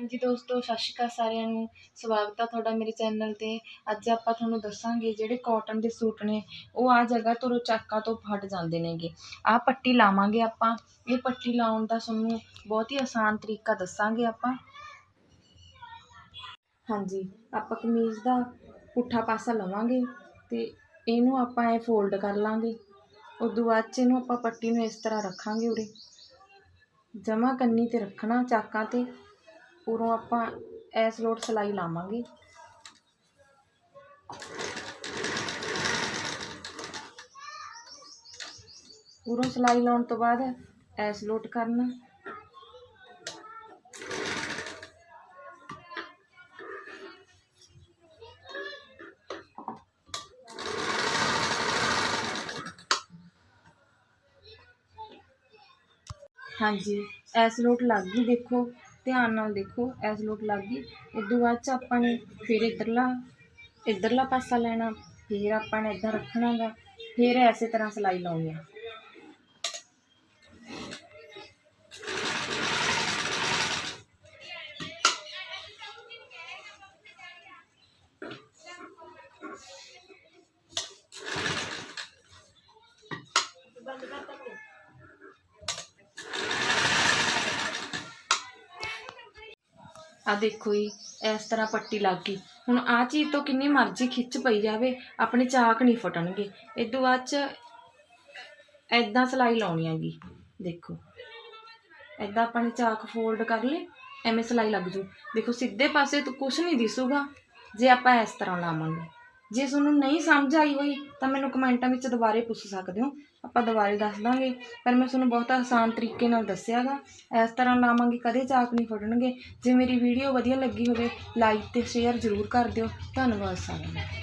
ਹਾਂਜੀ ਦੋਸਤੋ, ਸਤਿ ਸ਼੍ਰੀ ਅਕਾਲ ਸਾਰਿਆਂ ਨੂੰ। ਸਵਾਗਤ ਆ ਤੁਹਾਡਾ ਮੇਰੇ ਚੈਨਲ ਤੇ। ਅੱਜ ਆਪਾਂ ਤੁਹਾਨੂੰ ਦੱਸਾਂਗੇ ਜਿਹੜੇ ਕਾਟਨ ਦੇ ਸੂਟ ਨੇ, ਉਹ ਆ ਜਗ੍ਹਾ ਤੋਂ ਚਾਕਾਂ ਤੋਂ ਫਟ ਜਾਂਦੇ ਨੇਗੇ। ਆਹ ਪੱਟੀ ਲਾਵਾਂਗੇ ਆਪਾਂ। ਇਹ ਪੱਟੀ ਲਾਉਣ ਦਾ ਤੁਹਾਨੂੰ ਬਹੁਤ ਹੀ ਆਸਾਨ ਤਰੀਕਾ ਦੱਸਾਂਗੇ ਆਪਾਂ। ਹਾਂਜੀ, ਆਪਾਂ ਕਮੀਜ਼ ਦਾ ਪੁੱਠਾ ਪਾਸਾ ਲਵਾਂਗੇ ਤੇ ਇਹਨੂੰ ਆਪਾਂ ਐ ਫੋਲਡ ਕਰ ਲਾਂਗੇ। ਉਦੋਂ ਬਾਅਦ ਚ ਇਹਨੂੰ ਆਪਾਂ ਪੱਟੀ ਨੂੰ ਇਸ ਤਰ੍ਹਾਂ ਰੱਖਾਂਗੇ ਉਰੇ। ਜਮਾ ਕੰਨੀ ਤੇ ਰੱਖਣਾ ਚਾਕਾਂ ਤੇ। ਉਰੋਂ ਆਪਾਂ ਐਸ ਲੋਟ ਸਲਾਈ ਲਾਵਾਂਗੇ। ਉਰੋਂ ਸਲਾਈ ਲਾਉਣ ਤੋਂ ਬਾਅਦ ਐਸ ਲੋਟ ਕਰਨਾ। ਹਾਂਜੀ, ਐਸ ਲੋਟ ਲੱਗ ਗਈ ਦੇਖੋ। ਧਿਆਨ ਨਾਲ ਦੇਖੋ, ਐਸ ਲੋਟ ਲੱਗ ਗਈ। ਇਦੋਂ ਬਾਅਦ ਚ ਆਪਾਂ ਨੇ ਫਿਰ ਇਧਰਲਾ ਇਧਰਲਾ ਪਾਸਾ ਲੈਣਾ, ਫਿਰ ਆਪਾਂ ਨੇ ਇਦਾਂ ਰੱਖਣਾ ਗਾ ਫਿਰ ਐਸੇ ਤਰ੍ਹਾਂ ਸਲਾਈ ਲਾਉਣੀ ਆ। ਆ ਦੇਖੋ ਜੀ, ਇਸ ਤਰ੍ਹਾਂ ਪੱਟੀ ਲੱਗ ਗਈ। ਹੁਣ ਆ ਚੀਜ਼ ਤੋਂ ਕਿੰਨੀ ਮਰਜ਼ੀ ਖਿੱਚ ਪਈ ਜਾਵੇ, ਆਪਣੇ ਚਾਕ ਨਹੀਂ ਫਟਣਗੇ। ਇਦੋਂ ਬਾਅਦ ਚ ਐਦਾਂ ਸਲਾਈ ਲਾਉਣੀ ਹੈਗੀ, ਦੇਖੋ। ਐਦਾਂ ਆਪਾਂ ਨੇ ਚਾਕ ਫੋਲਡ ਕਰ ਲੇ ਐਵੇਂ ਸਲਾਈ ਲੱਗ ਜੂ। ਦੇਖੋ, ਸਿੱਧੇ ਪਾਸੇ ਤੋਂ ਕੁਝ ਨਹੀਂ ਦਿਸੂਗਾ, ਜੇ ਆਪਾਂ ਇਸ ਤਰ੍ਹਾਂ ਲਾਵਾਂਗੇ। ਜੇ ਤੁਹਾਨੂੰ ਨਹੀਂ ਸਮਝ ਆਈ ਹੋਈ, ਤਾਂ ਮੈਨੂੰ ਕਮੈਂਟਾਂ ਵਿੱਚ ਦੁਬਾਰੇ ਪੁੱਛ ਸਕਦੇ ਹੋ। ਆਪਾਂ ਦੁਬਾਰੇ ਦੱਸ ਦਾਂਗੇ। ਪਰ ਮੈਂ ਤੁਹਾਨੂੰ ਬਹੁਤ ਆਸਾਨ ਤਰੀਕੇ ਨਾਲ ਦੱਸਿਆਗਾ। ਇਸ ਤਰ੍ਹਾਂ ਲਾਵਾਂਗੇ, ਕਦੇ ਚਾਕ ਨਹੀਂ ਫੜਨਗੇ। ਜੇ ਮੇਰੀ ਵੀਡੀਓ ਵਧੀਆ ਲੱਗੀ ਹੋਵੇ ਲਾਈਕ ਤੇ ਸ਼ੇਅਰ ਜ਼ਰੂਰ ਕਰ ਦਿਓ। ਧੰਨਵਾਦ ਸਾਰਿਆਂ ਦਾ।